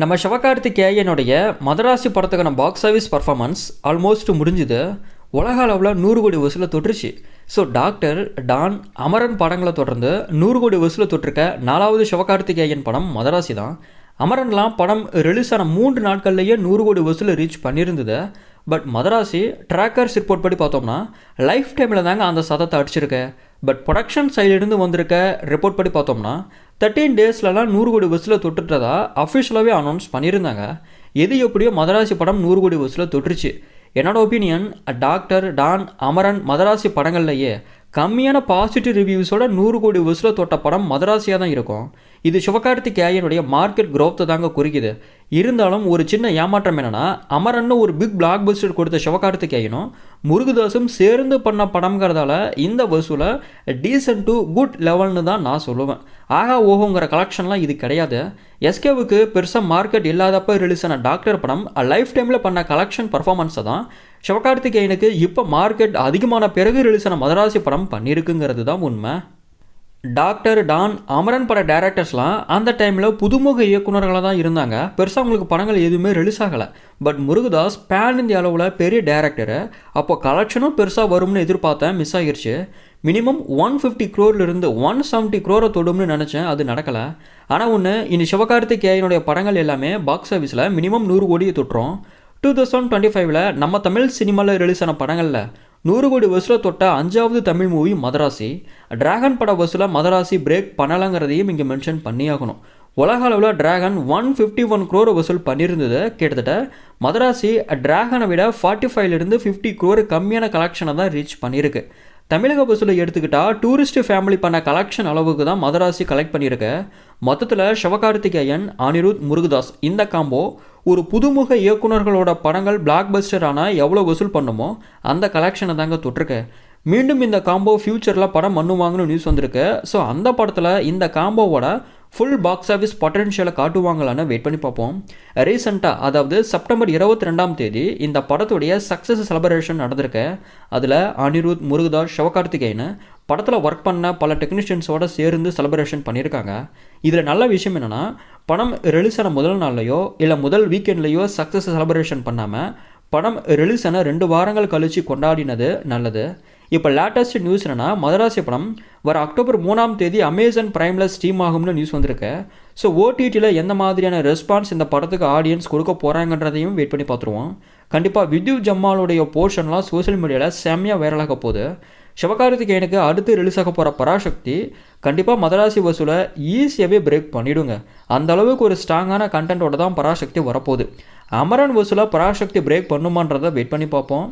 நம்ம சிவகார்த்திகேயனுடைய மதராசி படத்துக்கான box office performance almost முடிஞ்சுது. உலக அளவில் நூறு கோடி வசூலை தொட்டுருச்சு. ஸோ டாக்டர் டான் அமரன் படங்களை தொடர்ந்து நூறு கோடி வசூலை தொட்டிருக்க நாலாவது சிவகார்த்திகேயன் படம் மதராசி தான். அமரன்லாம் படம் ரிலீஸ் ஆன மூன்று நாட்கள்லேயே நூறு கோடி வசூலை ரீச் பண்ணியிருந்தது. பட் மதராசி ட்ராக்கர்ஸ் ரிப்போர்ட் படி பார்த்தோம்னா லைஃப் டைமில் தாங்க அந்த சதத்தை அடிச்சிருக்கு. பட் ப்ரொடக்ஷன் சைடிலிருந்து வந்திருக்க ரிப்போர்ட் படி பார்த்தோம்னா தேர்ட்டீன் டேஸ்லலாம் நூறு கோடி வசூலை தொட்டுட்டதா அஃபிஷியலாகவே அனௌன்ஸ் பண்ணியிருந்தாங்க. எது எப்படியோ மதராசி படம் நூறு கோடி வசூலை தொட்டுருச்சு. என்னோட opinion Doctor Don Amaran Madharasi படங்கள்லையே கம்மியான பாசிட்டிவ் ரிவ்யூஸோட நூறு கோடி வசூலை தொட்ட படம் மதராசியாக தான் இருக்கும். இது சிவகார்த்திகேயனுடைய மார்க்கெட் growth தாங்க குறிக்குது. இருந்தாலும் ஒரு சின்ன ஏமாற்றம் என்னென்னா அமரன்னு ஒரு பிக் பிளாக் பஸ்டர் கொடுத்த சிவகார்த்திகேயனும் முருகதாசும் சேர்ந்து பண்ண படம்ங்கிறதால இந்த வசூலை டீசன்ட் டு குட் லெவல்னு தான் நான் சொல்லுவேன். ஆகா ஓஹோங்கிற கலெக்ஷன்லாம் இது கிடையாது. எஸ்கேவுக்கு பெருசாக மார்க்கெட் இல்லாதப்ப ரிலீஸ் ஆன டாக்டர் படம் லைஃப் டைமில் பண்ண கலெக்ஷன் பர்ஃபார்மன்ஸை தான். சிவகார்த்திகேயனுக்கு இப்போ மார்க்கெட் அதிகமான பிறகு ரிலீஸான மதராசி படம் பண்ணியிருக்குங்கிறது தான் உண்மை. டாக்டர் டான் அமரன் பட டேரக்டர்ஸ்லாம் அந்த டைமில் புதுமுக இயக்குனர்களாக தான் இருந்தாங்க. பெருசாக அவங்களுக்கு படங்கள் எதுவுமே ரிலீஸ் ஆகலை. பட் முருகதாஸ் பேன் இந்திய அளவில் பெரிய டேரக்டரு அப்போ கலெக்ஷனும் பெருசாக வரும்னு எதிர்பார்த்தேன் மிஸ் ஆகிருச்சு மினிமம் ஒன் ஃபிஃப்டி இருந்து ஒன் செவன்ட்டி க்ரோரை தொடும்னு நினச்சேன் அது நடக்கலை. ஆனால் ஒன்று இனி சிவகார்த்திகேயனுடைய படங்கள் எல்லாமே பாக்ஸ் ஆஃபீஸில் மினிமம் நூறு கோடியை தொட்டுறோம் டூ தௌசண்ட் டுவெண்ட்டி ஃபைவ்ல நம்ம தமிழ் சினிமாவில் ரிலீஸ் ஆன படங்களில் நூறு கோடி வசூலை தொட்ட அஞ்சாவது தமிழ் மூவி மதராசி. டிராகன் பட வசூலை மதராசி பிரேக் பண்ணலாங்கிறதையும் இங்கே மென்ஷன் பண்ணியாகணும். உலக அளவில் Dragon one fifty one crore வசூல் பண்ணியிருந்தது. கிட்டத்தட்ட மதராசி டிராகனை விட ஃபார்ட்டி ஃபைவ்லேருந்து ஃபிஃப்டி க்ரோர் கம்மியான கலெக்ஷனை தான் ரீச் பண்ணியிருக்கு. தமிழக பஸ்ஸில் எடுத்துக்கிட்டால் டூரிஸ்ட் ஃபேமிலி பண்ண கலெக்ஷன் அளவுக்கு தான் மதராசி கலெக்ட் பண்ணியிருக்க. மொத்தத்தில் சிவகார்த்திகேயன் அனிருத் முருகதாஸ் இந்த காம்போ ஒரு புதுமுக இயக்குனர்களோட படங்கள் பிளாக் பஸ்டரானால் எவ்வளோ வசூல் பண்ணுமோ அந்த கலெக்ஷனை தாங்க தொட்டிருக்கு. மீண்டும் இந்த காம்போ ஃப்யூச்சரில் படம் பண்ணுவாங்கன்னு நியூஸ் வந்திருக்கு. ஸோ அந்த படத்தில் இந்த காம்போவோட ஃபுல் பாக்ஸ் ஆஃபீஸ் பொட்டன்ஷியலை காட்டுவாங்களான்னு வெயிட் பண்ணி பார்ப்போம். ரீசெண்டாக அதாவது செப்டம்பர் இருபத்தி ரெண்டாம் தேதி இந்த படத்துடைய சக்ஸஸ் செலப்ரேஷன் நடந்திருக்கு. அதில் அனிருத் முருகதாஸ் சிவகார்த்திகேயன் படத்தில் ஒர்க் பண்ண பல டெக்னீஷியன்ஸோடு சேர்ந்து செலிப்ரேஷன் பண்ணியிருக்காங்க. இதில் நல்ல விஷயம் என்னென்னா படம் ரிலீஸ் ஆன முதல் நாள்லையோ இல்லை முதல் வீக்கெண்ட்லேயோ சக்ஸஸ் செலிப்ரேஷன் பண்ணாமல் படம் ரிலீஸ் ஆன ரெண்டு வாரங்கள் கழித்து கொண்டாடினது நல்லது. இப்போ லேட்டஸ்ட் நியூஸ் என்னென்னா மதராசி படம் வர அக்டோபர் மூணாம் தேதி அமேசான் ப்ரைமில் ஸ்ட்ரீம் ஆகும்னு நியூஸ் வந்திருக்கு. ஸோ ஓடிடியில் எந்த மாதிரியான ரெஸ்பான்ஸ் இந்த படத்துக்கு ஆடியன்ஸ் கொடுக்க போகிறாங்கன்றதையும் வெயிட் பண்ணி பார்த்துருவோம். கண்டிப்பாக வித்யு ஜம்மாலுடைய போர்ஷன்லாம் சோஷியல் மீடியாவில் செம்மையாக வைரலாக போகுது. சிவகார்த்திகேயனுக்கு அடுத்து ரிலீஸ் ஆக போகிற பராசக்தி கண்டிப்பாக மதராசி வசூலை ஈஸியாகவே பிரேக் பண்ணிவிடுங்க அந்த அளவுக்கு ஒரு ஸ்ட்ராங்கான கண்டென்ட்டோட தான் பராசக்தி வரப்போகுது. அமரன் வசூலை பராசக்தி பிரேக் பண்ணுமான்றதை வெயிட் பண்ணி பார்ப்போம்.